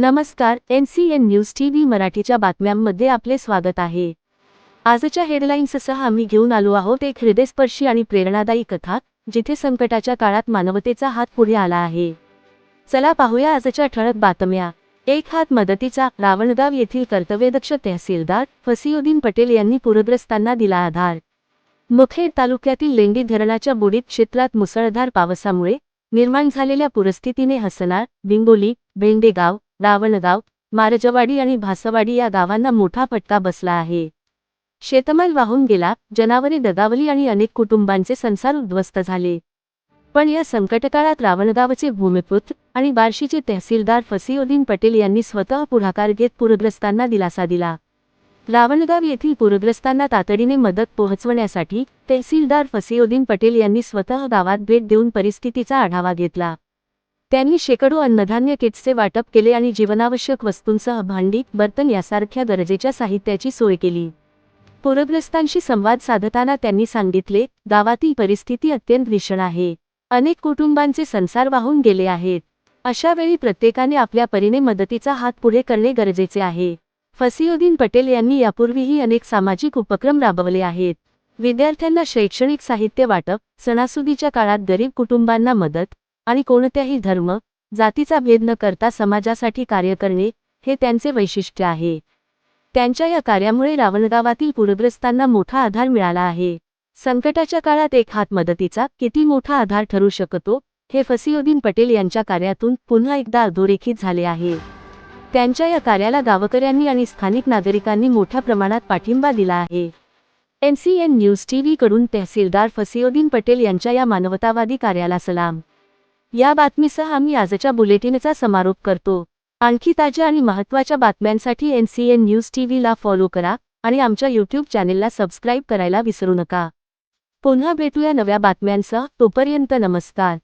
नमस्कार N C N news T V मराठीच्या बातम्यांमध्ये आपले स्वागत आहे. आजच्या हेडलाईन्ससह आम्ही घेऊन आलो आहोत एक हृदयस्पर्शी आणि प्रेरणादायी कथा जिथे संकटाच्या काळात मानवतेचा हात पुढे आला आहे. चला पाहूया आजच्या ठळक बातम्या. एक हात मदतीचा रावणगाव येथील कर्तव्यदक्ष तहसीलदार फसियुद्दीन पटेल यांनी पूरग्रस्तांना दिला आधार. मुखेड तालुक्यातील लेंडी धरणाच्या बुडीत क्षेत्रात मुसळधार पावसामुळे निर्माण झालेल्या पूरस्थितीने हसनार बिंगोली भेंडेगाव रावणगाव मारजवाडी आणि भासवाडी या गावांना मोठा फटका बसला आहे. शेतमाल वाहून गेला जनावरे दगावली आणि अनेक कुटुंबांचे संसार उद्ध्वस्त झाले. पण या संकटकाळात रावणगावचे भूमिपुत्र आणि बार्शीचे तहसीलदार फसिउद्दीन पटेल यांनी स्वतः पुढाकार घेत पूरग्रस्तांना दिलासा दिला. रावणगाव येथील पूरग्रस्तांना तातडीने मदत पोहोचवण्यासाठी तहसीलदार फसिउद्दीन पटेल यांनी स्वतः गावात भेट देऊन परिस्थितीचा आढावा घेतला. त्यांनी शेकडो अन्नधान्य किट्सचे वाटप केले आणि जीवनावश्यक वस्तूंसह भांडी बर्तन यासारख्या गरजेच्या साहित्याची सोय केली. पूरग्रस्तांशी संवाद साधताना त्यांनी सांगितले गावातील परिस्थिती अत्यंत भीषण आहे. अनेक कुटुंबांचे संसार वाहून गेले आहेत. अशा वेळी प्रत्येकाने आपल्या परीने मदतीचा हात पुढे करणे गरजेचे आहे. फसियुद्दीन पटेल यांनी यापूर्वीही अनेक सामाजिक उपक्रम राबवले आहेत. विद्यार्थ्यांना शैक्षणिक साहित्य वाटप सणासुदीच्या काळात गरीब कुटुंबांना मदत आणि कोणत्याही धर्म जातीचा भेद न करता समाजासाठी कार्य करणे हे त्यांचे वैशिष्ट्य आहे. त्यांच्या या कार्यामुळे रावणगावातील पूरग्रस्तांना मोठा आधार मिळाला आहे. संकटाच्या काळात एक हात मदतीचा किती मोठा आधार ठरू शकतो हे फसियुद्दीन पटेल यांच्या कार्यातून पुन्हा एकदा अधोरेखित झाले आहे. त्यांच्या या कार्याला गावकऱ्यांनी आणि स्थानिक नागरिकांनी मोठ्या प्रमाणात पाठिंबा दिला आहे. N C N news T कडून तहसीलदार फसियुद्दीन पटेल यांच्या या मानवतावादी कार्याला सलाम. या बातमीसह आम्ही आजच्या बुलेटिनचा समारोप करतो. आणखी ताज्या आणि महत्त्वाच्या बातम्यांसाठी N C N news T व्हीला follow करा आणि आमच्या यूट्यूब चॅनेलला सबस्क्राईब करायला विसरू नका. पुन्हा भेटूया नव्या बातम्यांसह तोपर्यंत नमस्कार.